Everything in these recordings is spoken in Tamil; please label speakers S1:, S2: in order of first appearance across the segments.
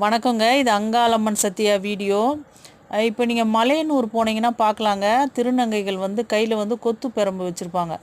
S1: வணக்கங்க. இது அங்காளம்மன் சத்யா வீடியோ. இப்போ நீங்கள் மலையனூர் போனீங்கன்னா பார்க்கலாங்க திருநங்கைகள் வந்து கையில் வந்து கொத்து பெரம்பு வச்சுருப்பாங்க.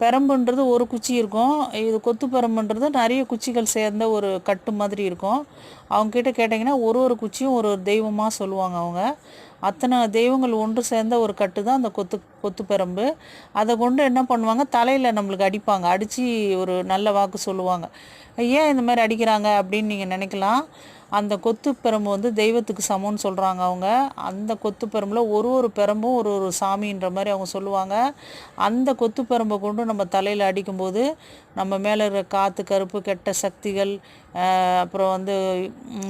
S1: பெரம்புன்றது ஒரு குச்சி இருக்கும். இது கொத்து பெரம்புன்றது நிறைய குச்சிகள் சேர்ந்த ஒரு கட்டு மாதிரி இருக்கும். அவங்கக்கிட்ட கேட்டிங்கன்னா ஒரு ஒரு குச்சியும் ஒரு ஒரு தெய்வமாக சொல்லுவாங்க அவங்க. அத்தனை தெய்வங்கள் ஒன்று சேர்ந்த ஒரு கட்டு தான் அந்த கொத்து கொத்து பெரம்பு. அதை கொண்டு என்ன பண்ணுவாங்க? தலையில் நம்மளுக்கு அடிப்பாங்க. அடித்து ஒரு நல்ல வாக்கு சொல்லுவாங்க. ஏன் இந்த மாதிரி அடிக்கிறாங்க? அப்படின்னு நீங்கள் நினைக்கலாம். அந்த கொத்து பெரம்பு வந்து தெய்வத்துக்கு சமம்னு சொல்கிறாங்க அவங்க. அந்த கொத்து பெரம்பில் ஒரு ஒரு பெரம்பும் ஒரு ஒரு சாமின்ற மாதிரி அவங்க சொல்லுவாங்க. அந்த கொத்து பெரம்பை கொண்டு நம்ம தலையில் அடிக்கும்போது நம்ம மேலே இருக்கிற காற்று கருப்பு கெட்ட சக்திகள் அப்புறம் வந்து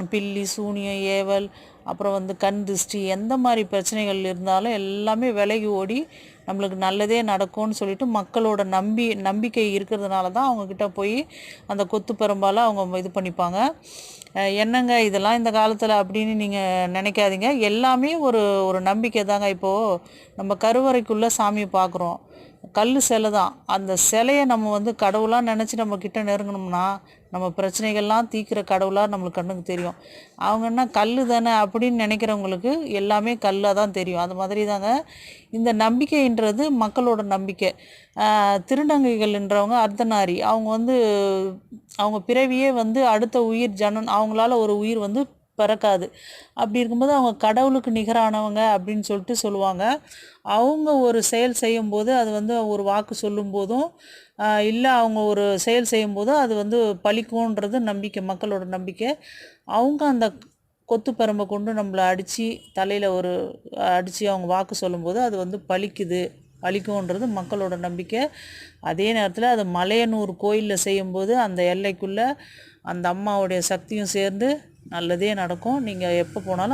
S1: பில்லி சூனியம் ஏவல் அப்புறம் வந்து கண் திருஷ்டி எந்த மாதிரி பிரச்சனைகள் இருந்தாலும் எல்லாமே விலகி ஓடி நம்மளுக்கு நல்லதே நடக்கும்னு சொல்லிட்டு மக்களோட நம்பி நம்பிக்கை இருக்கிறதுனால தான் அவங்கக்கிட்ட போய் அந்த கொத்து பெரும்பாலும் அவங்க இது பண்ணிப்பாங்க. என்னங்க இதெல்லாம் இந்த காலத்தில் அப்படின்னு நீங்கள் நினைக்காதீங்க. எல்லாமே ஒரு ஒரு நம்பிக்கை தாங்க. இப்போது நம்ம கருவறைக்குள்ளே சாமியை பார்க்குறோம் கல் சிலை தான். அந்த சிலையை நம்ம வந்து கடவுளாக நினச்சி நம்ம கிட்ட நெருங்கணும்னா நம்ம பிரச்சனைகள்லாம் தீக்கிற கடவுளாக நம்மளுக்கு கண்ணுக்கு தெரியும். அவங்க என்ன கல் தானே அப்படின்னு நினைக்கிறவங்களுக்கு எல்லாமே கல்லாக தான் தெரியும். அது மாதிரி தாங்க இந்த நம்பிக்கைன்றது மக்களோட நம்பிக்கை. திருநங்கைகள்ன்றவங்க அர்த்தநாரி. அவங்க வந்து அவங்க பிறவியே வந்து அடுத்த உயிர் ஜனன். அவங்களால ஒரு உயிர் வந்து பிறக்காது. அப்படி இருக்கும்போது அவங்க கடவுளுக்கு நிகரானவங்க அப்படின்னு சொல்லிட்டு சொல்லுவாங்க. அவங்க ஒரு செயல் செய்யும்போது அது வந்து ஒரு வாக்கு சொல்லும்போதும் இல்லை அவங்க ஒரு செயல் செய்யும்போதும் அது வந்து பழிக்கும்ன்றது நம்பிக்கை மக்களோட நம்பிக்கை. அவங்க அந்த கொத்து பரம்பை கொண்டு நம்மளை அடித்து தலையில் ஒரு அடித்து அவங்க வாக்கு சொல்லும்போது அது வந்து பழிக்குது. பலிக்கும்ன்றது மக்களோட நம்பிக்கை. அதே நேரத்தில் அது மலையனூர் கோயிலில் செய்யும்போது அந்த எல்லைக்குள்ளே அந்த அம்மாவுடைய சக்தியும் சேர்ந்து நல்லதே நடக்கும். நீங்கள் எப்போ போனாலும்